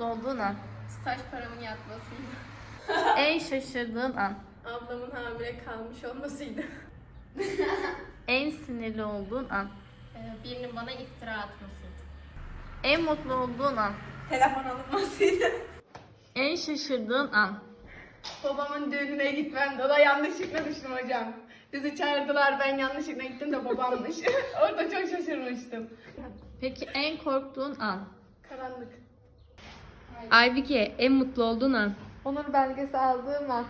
olduğun an. Staj paramın yatmasıydı. En şaşırdığın an. Ablamın hamile kalmış olmasıydı. En sinirli olduğun an. Ee, birinin bana iftira atmasıydı. En mutlu olduğun an. Telefon alınmasıydı. En şaşırdığın an. Babamın düğününe gitmem da yanlışlıkla düştüm hocam. Bizi çağırdılar ben yanlışlıkla gittim de babammış. Orada çok şaşırmıştım. Peki en korktuğun an. Karanlık. Aybike en mutlu olduğun an. Onur belgesi aldığım an.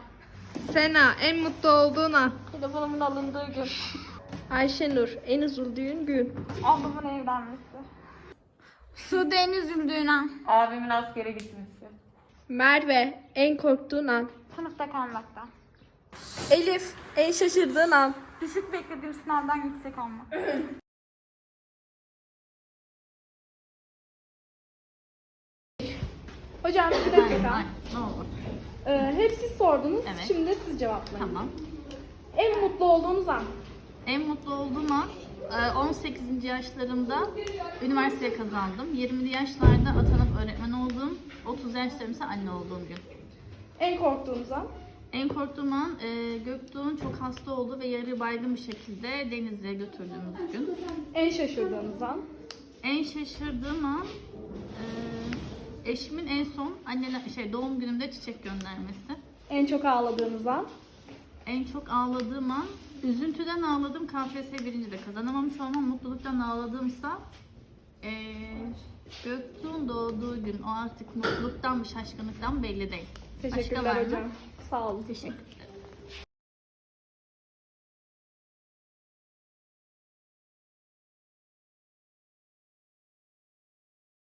Sena en mutlu olduğun an. Telefonumun alındığı gün. Ayşenur en üzüldüğün gün. Ablamın evlenmesi. Sude en üzüldüğün an. Abimin askere gitmesi. Merve en korktuğun an. Sınıfta kalmaktan. Elif en şaşırdığın an. Düşük beklediğim sınavdan yüksek olmak. Hocam bir dakika. Ne oldu? Ee, hep siz sordunuz. Evet. Şimdi siz cevaplayın. Tamam. En mutlu olduğunuz an. En mutlu olduğum an e, 18. yaşlarımda üniversiteye kazandım. 20'li yaşlarda atanıp öğretmen oldum. 30 yaşlarım ise anne olduğum gün. En korktuğunuz an. En korktuğum an e, Göktuğ'un çok hasta olduğu ve yarı baygın bir şekilde Denizli'ye götürdüğümüz gün. En şaşırdığınız an. En şaşırdığım an e, eşimin en son anneler şey doğum günümde çiçek göndermesi. En çok ağladığınız an. En çok ağladığım an üzüntüden ağladım. KPSS birinci de kazanamamış olmam. Mutluluktan ağladığımsa e, Göktuğ'un doğduğu gün o artık mutluluktan mı şaşkınlıktan mı belli değil. Başka Teşekkürler mı? hocam. Sağ olun. Teşekkür.